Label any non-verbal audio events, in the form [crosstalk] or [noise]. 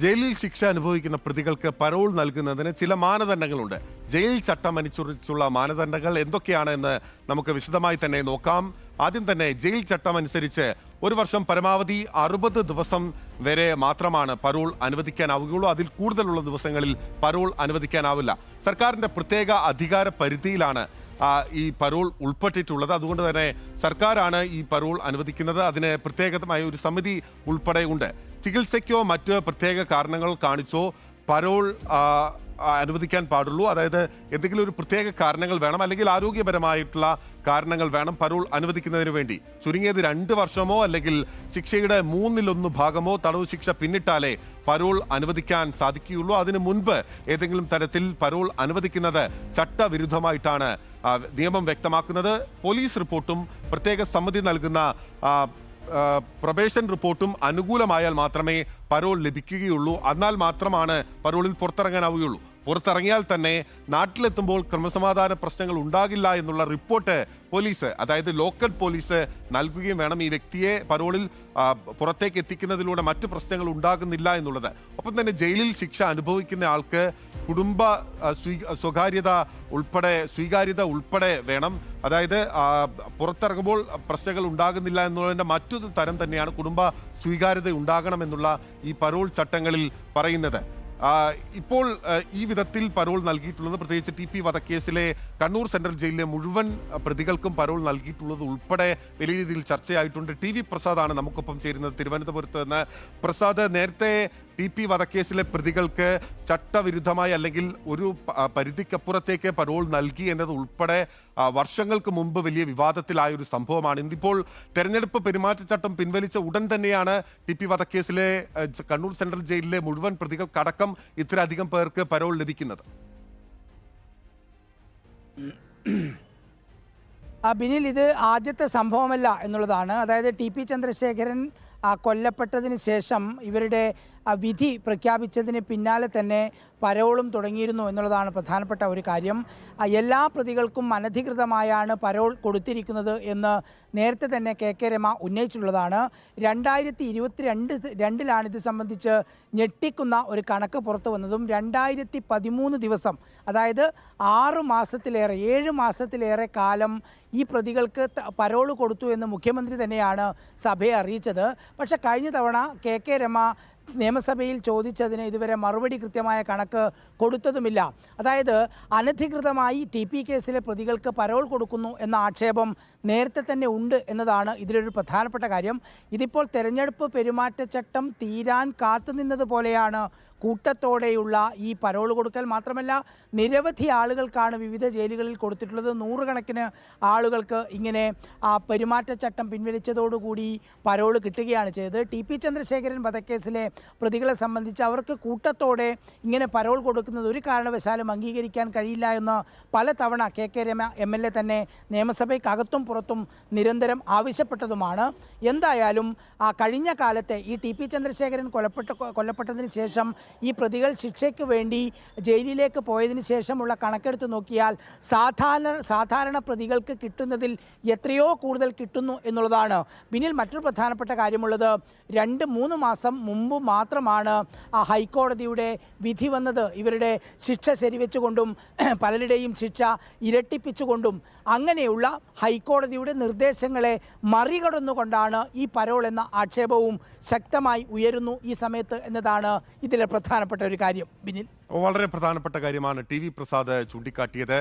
ജയിലിൽ ശിക്ഷ അനുഭവിക്കുന്ന പ്രതികൾക്ക് പരോൾ നൽകുന്നതിന് ചില മാനദണ്ഡങ്ങളുണ്ട്. ജയിൽ ചട്ടം അനുസരിച്ചുള്ള മാനദണ്ഡങ്ങൾ എന്തൊക്കെയാണെന്ന് നമുക്ക് വിശദമായി തന്നെ നോക്കാം. ആദ്യം തന്നെ ജയിൽ ചട്ടം അനുസരിച്ച് ഒരു വർഷം പരമാവധി അറുപത് ദിവസം വരെ മാത്രമാണ് പരോൾ അനുവദിക്കാനാവുകയുള്ളൂ. അതിൽ കൂടുതലുള്ള ദിവസങ്ങളിൽ പരോൾ അനുവദിക്കാനാവില്ല. സർക്കാരിന്റെ പ്രത്യേക അധികാര പരിധിയിലാണ് ഈ പരോൾ ഉൾപ്പെട്ടിട്ടുള്ളത്. അതുകൊണ്ട് തന്നെ സർക്കാരാണ് ഈ പരോൾ അനുവദിക്കുന്നത്. അതിന് പ്രത്യേകമായ ഒരു സമിതി ഉൾപ്പെടെ ഉണ്ട്. ചികിത്സയ്ക്കോ മറ്റ് പ്രത്യേക കാരണങ്ങൾ കാണിച്ചോ പരോൾ അനുവദിക്കാൻ പാടുള്ളൂ. അതായത് എന്തെങ്കിലും ഒരു പ്രത്യേക കാരണങ്ങൾ വേണം അല്ലെങ്കിൽ ആരോഗ്യപരമായിട്ടുള്ള കാരണങ്ങൾ വേണം പരോൾ അനുവദിക്കുന്നതിന് വേണ്ടി. ചുരുങ്ങിയത് രണ്ട് വർഷമോ അല്ലെങ്കിൽ ശിക്ഷയുടെ മൂന്നിലൊന്ന് ഭാഗമോ തടവ് ശിക്ഷ പിന്നിട്ടാലേ പരോൾ അനുവദിക്കാൻ സാധിക്കുകയുള്ളൂ. അതിനു മുൻപ് ഏതെങ്കിലും തരത്തിൽ പരോൾ അനുവദിക്കുന്നത് ചട്ടവിരുദ്ധമായിട്ടാണ് നിയമം വ്യക്തമാക്കുന്നത്. പോലീസ് റിപ്പോർട്ടും പ്രത്യേക സമ്മതി നൽകുന്ന പ്രൊബേഷൻ റിപ്പോർട്ടും അനുകൂലമായാൽ മാത്രമേ പരോൾ ലഭിക്കുകയുള്ളൂ. എന്നാൽ മാത്രമാണ് പരോളിൽ പുറത്തിറങ്ങാനാവുകയുള്ളൂ. പുറത്തിറങ്ങിയാൽ തന്നെ നാട്ടിലെത്തുമ്പോൾ ക്രമസമാധാന പ്രശ്നങ്ങൾ ഉണ്ടാകില്ല എന്നുള്ള റിപ്പോർട്ട് പോലീസ് അതായത് ലോക്കൽ പോലീസ് നൽകുകയും വേണം ഈ വ്യക്തിയെ പരോളിൽ പുറത്തേക്ക് എത്തിക്കുന്നതിലൂടെ മറ്റ് പ്രശ്നങ്ങൾ ഉണ്ടാകുന്നില്ല എന്നുള്ളത്. ഒപ്പം തന്നെ ജയിലിൽ ശിക്ഷ അനുഭവിക്കുന്ന ആൾക്ക് കുടുംബ സ്വകാര്യത ഉൾപ്പെടെ സ്വീകാര്യത ഉൾപ്പെടെ വേണം. അതായത് പുറത്തിറങ്ങുമ്പോൾ പ്രശ്നങ്ങൾ ഉണ്ടാകുന്നില്ല എന്നുള്ളതിന്റെ മറ്റൊരു തരം തന്നെയാണ് കുടുംബ സ്വീകാര്യത ഉണ്ടാകണമെന്നുള്ള ഈ പരോൾ ചട്ടങ്ങളിൽ പറയുന്നത്. ഇപ്പോൾ ഈ വിധത്തിൽ പരോൾ നൽകിയിട്ടുള്ളത് പ്രത്യേകിച്ച് ടി പി വധക്കേസിലെ കണ്ണൂർ സെൻട്രൽ ജയിലിലെ മുഴുവൻ പ്രതികൾക്കും പരോൾ നൽകിയിട്ടുള്ളത് ഉൾപ്പെടെ വലിയ രീതിയിൽ ചർച്ചയായിട്ടുണ്ട്. ടി വി പ്രസാദാണ് നമുക്കൊപ്പം ചേരുന്നത് തിരുവനന്തപുരത്ത് നിന്ന്. പ്രസാദ് നേരത്തെ ടി പി വധക്കേസിലെ പ്രതികൾക്ക് ചട്ടവിരുദ്ധമായി അല്ലെങ്കിൽ ഒരു പരിധിക്കപ്പുറത്തേക്ക് പരോൾ നൽകി എന്നത് ഉൾപ്പെടെ വർഷങ്ങൾക്ക് മുമ്പ് വലിയ വിവാദത്തിലായ ഒരു സംഭവമാണ്. ഇന്നിപ്പോൾ തെരഞ്ഞെടുപ്പ് പെരുമാറ്റച്ചട്ടം പിൻവലിച്ച ഉടൻ തന്നെയാണ് ടി പി വധക്കേസിലെ കണ്ണൂർ സെൻട്രൽ ജയിലിലെ മുഴുവൻ പ്രതികൾക്കടക്കം ഇത്രയധികം പേർക്ക് പരോൾ ലഭിക്കുന്നത്. ബിനിൽ ഇത് ആദ്യത്തെ സംഭവമല്ല എന്നുള്ളതാണ്. അതായത് ടി പി ചന്ദ്രശേഖരൻ കൊല്ലപ്പെട്ടതിന് ശേഷം ഇവരുടെ വിധി പ്രഖ്യാപിച്ചതിന് പിന്നാലെ തന്നെ പരോളും തുടങ്ങിയിരുന്നു എന്നുള്ളതാണ് പ്രധാനപ്പെട്ട ഒരു കാര്യം. എല്ലാ പ്രതികൾക്കും അനധികൃതമായാണ് പരോൾ കൊടുത്തിരിക്കുന്നത് എന്ന് നേരത്തെ തന്നെ കെ കെ രമ ഉന്നയിച്ചിട്ടുള്ളതാണ്. രണ്ടായിരത്തി ഇരുപത്തിരണ്ട് രണ്ടിലാണ് ഇത് സംബന്ധിച്ച് ഞെട്ടിക്കുന്ന ഒരു കണക്ക് പുറത്തു വന്നതും രണ്ടായിരത്തി പതിമൂന്ന് ദിവസം അതായത് ആറ് മാസത്തിലേറെ ഏഴ് മാസത്തിലേറെ കാലം ഈ പ്രതികൾക്ക് പരോൾ കൊടുത്തു എന്ന് മുഖ്യമന്ത്രി തന്നെയാണ് സഭയെ അറിയിച്ചത്. പക്ഷേ കഴിഞ്ഞ തവണ കെ കെ രമ നിയമസഭയിൽ ചോദിച്ചതിന് ഇതുവരെ മറുപടി കൃത്യമായ കണക്ക് കൊടുത്തതുമില്ല. അതായത് അനധികൃതമായി ടി പി കേസിലെ പ്രതികൾക്ക് പരോൾ കൊടുക്കുന്നു എന്ന ആക്ഷേപം നേരത്തെ തന്നെ ഉണ്ട് എന്നതാണ് ഇതിലൊരു പ്രധാനപ്പെട്ട കാര്യം. ഇതിപ്പോൾ തെരഞ്ഞെടുപ്പ് പെരുമാറ്റച്ചട്ടം തീരാൻ കാത്തുനിന്നത് പോലെയാണ് കൂട്ടത്തോടെയുള്ള ഈ പരോൾ കൊടുക്കൽ മാത്രമല്ല നിരവധി ആളുകൾക്കാണ് വിവിധ ജയിലുകളിൽ കൊടുത്തിട്ടുള്ളത്. നൂറുകണക്കിന് ആളുകൾക്ക് ഇങ്ങനെ ആ പെരുമാറ്റച്ചട്ടം പിൻവലിച്ചതോടുകൂടി പരോൾ കിട്ടുകയാണ് ചെയ്തത്. ടി പി ചന്ദ്രശേഖരൻ വധക്കേസിലെ പ്രതികളെ സംബന്ധിച്ച് അവർക്ക് കൂട്ടത്തോടെ ഇങ്ങനെ പരോൾ കൊടുക്കുന്നത് ഒരു കാരണവശാലും അംഗീകരിക്കാൻ കഴിയില്ല എന്ന് പലതവണ K K Rema M L A തന്നെ നിയമസഭയ്ക്കകത്തും പുറത്തും നിരന്തരം ആവശ്യപ്പെട്ടതുമാണ്. എന്തായാലും കഴിഞ്ഞ കാലത്തെ ഈ ടി പി ചന്ദ്രശേഖരൻ കൊലപ്പെട്ട കൊല്ലപ്പെട്ടതിന് ശേഷം ഈ പ്രതികൾ ശിക്ഷയ്ക്ക് വേണ്ടി ജയിലിലേക്ക് പോയതിന് ശേഷമുള്ള കണക്കെടുത്ത് നോക്കിയാൽ സാധാരണ സാധാരണ പ്രതികൾക്ക് കിട്ടുന്നതിൽ എത്രയോ കൂടുതൽ കിട്ടുന്നു എന്നുള്ളതാണ്. പിന്നിൽ മറ്റൊരു പ്രധാനപ്പെട്ട കാര്യമുള്ളത് രണ്ട് മൂന്ന് മാസം മുമ്പ് മാത്രമാണ് ആ ഹൈക്കോടതിയുടെ വിധി വന്നത്. ഇവരുടെ ശിക്ഷ ശരിവെച്ചുകൊണ്ടും [clears throat] പലരുടെയും ശിക്ഷ ഇരട്ടിപ്പിച്ചുകൊണ്ടും അങ്ങനെയുള്ള ഹൈക്കോടതിയുടെ നിർദ്ദേശങ്ങളെ മറികടന്നുകൊണ്ടാണ് ഈ പരോൾ എന്ന ആക്ഷേപവും ശക്തമായി ഉയരുന്നു ഈ സമയത്ത് എന്നതാണ് ഇതിലെ പ്രധാനപ്പെട്ട ഒരു കാര്യം ബിനിൽ വളരെ പ്രധാനപ്പെട്ട കാര്യമാണ് ടി വി പ്രസാദ് ചൂണ്ടിക്കാട്ടിയത്.